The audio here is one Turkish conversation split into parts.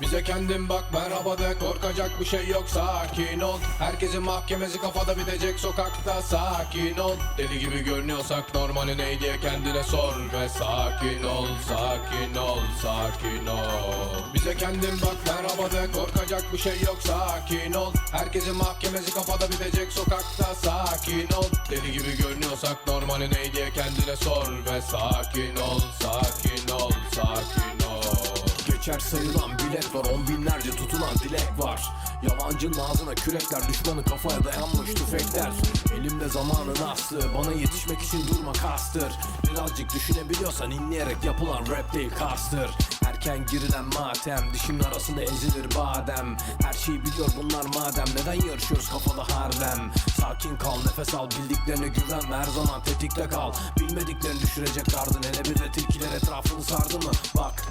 Bize kendin bak merhaba de korkacak bir şey yok sakin ol. Herkesin mahkemesi kafada bitecek sokakta sakin ol. Deli gibi görünüyorsak normali ne diye kendine sor Ve sakin ol sakin ol sakin ol. Bize kendin bak merhaba de korkacak bir şey yok sakin ol. Herkesin mahkemesi kafada bitecek sokakta sakin ol. Deli gibi görünüyorsak normali ne diye kendine sor Ve sakin ol sakin ol sakin ol Geçer sayılan bilet var on binlerce tutulan dilek var. Yalancının ağzına kürekler düşmanın kafaya dayanmış tüfekler. Elimde zamanın aslı bana yetişmek için durma kastır. Birazcık düşünebiliyorsan inleyerek yapılan rap değil kastır. Erken girilen matem dişimin arasında ezilir badem. Her şeyi biliyor bunlar madem neden yarışıyoruz kafada harbem? Sakin kal nefes al bildiklerine güven her zaman tetikte kal. Bilmediklerini düşürecek gardın hele bir de tilkiler etrafını sardı mı? Bak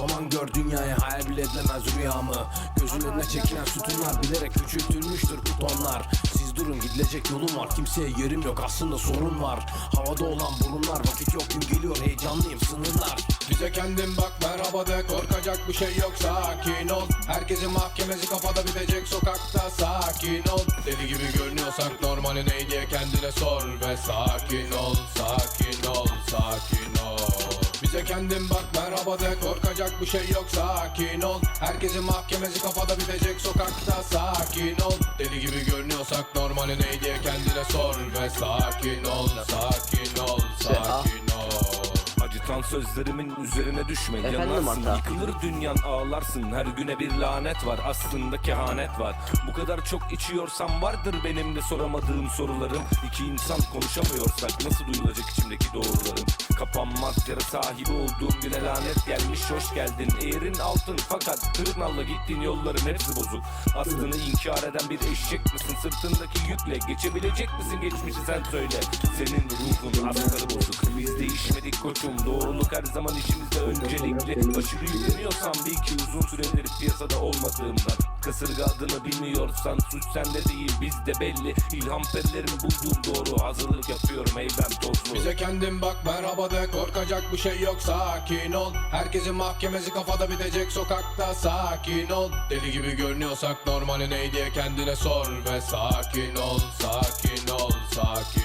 zaman gör dünyayı hayal bile edilemez rüyamı. Gözün önüne çekilen sütunlar bilerek küçültülmüştür bu tonlar Siz durun gidilecek yolum var. Kimseye yerim yok aslında sorun var. Havada olan burunlar vakit yok gün geliyor heyecanlıyım sınırlar. Bize kendin bak merhaba de korkacak bir şey yok sakin ol. Herkesin mahkemesi kafada bitecek sokakta sakin ol. Deli gibi görünüyorsak normali ne diye kendine sor Ve sakin ol sakin ol sakin ol Bize kendin bak merhaba de. Korkacak bir şey yok sakin ol. Herkesin mahkemesi kafada bitecek sokakta sakin ol. Deli gibi görünüyorsak normali ne diye kendine sor Ve sakin ol sakin Acıtan sözlerimin üzerine düşme. Efendim Yanarsın hatta. yıkılır dünyan ağlarsın. Her güne bir lanet var aslında kehanet var. Bu kadar çok içiyorsam vardır benim de soramadığım sorularım. İki insan konuşamıyorsak nasıl duyulacak içimdeki doğrularım? Kapanmaz yara sahibi olduğum güne lanet gelmiş hoş geldin. Eğerin altın fakat tırnalla gittiğin yolların hepsi bozuk. Aslını inkar eden bir eşek misin? Sırtındaki yükle Geçebilecek misin? Geçmişi sen söyle. Senin ruhun asları bozuk. Biz değişmedik koçum Doğruluk her zaman işimizde öncelikli. Aşırı yükleniyorsan bil ki uzun süredir piyasada olmadığımdan. Kasırga adını bilmiyorsan suç sende değil bizde belli. İlham perilerin bulduğum doğru Hazırlık yapıyorum ey ben tozlu. Bize kendin bak merhaba de korkacak bir şey yok sakin ol. Herkesin mahkemesi kafada bitecek sokakta sakin ol. Deli gibi görünüyorsak normali ne diye kendine sor Ve sakin ol sakin ol sakin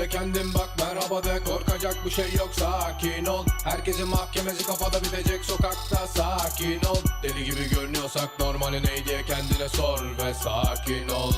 Bize kendin bak merhaba de. Korkacak bir şey yok sakin ol. Herkesin mahkemesi kafada bitecek sokakta sakin ol. Deli gibi görünüyorsak normali ne diye kendine sor Ve sakin ol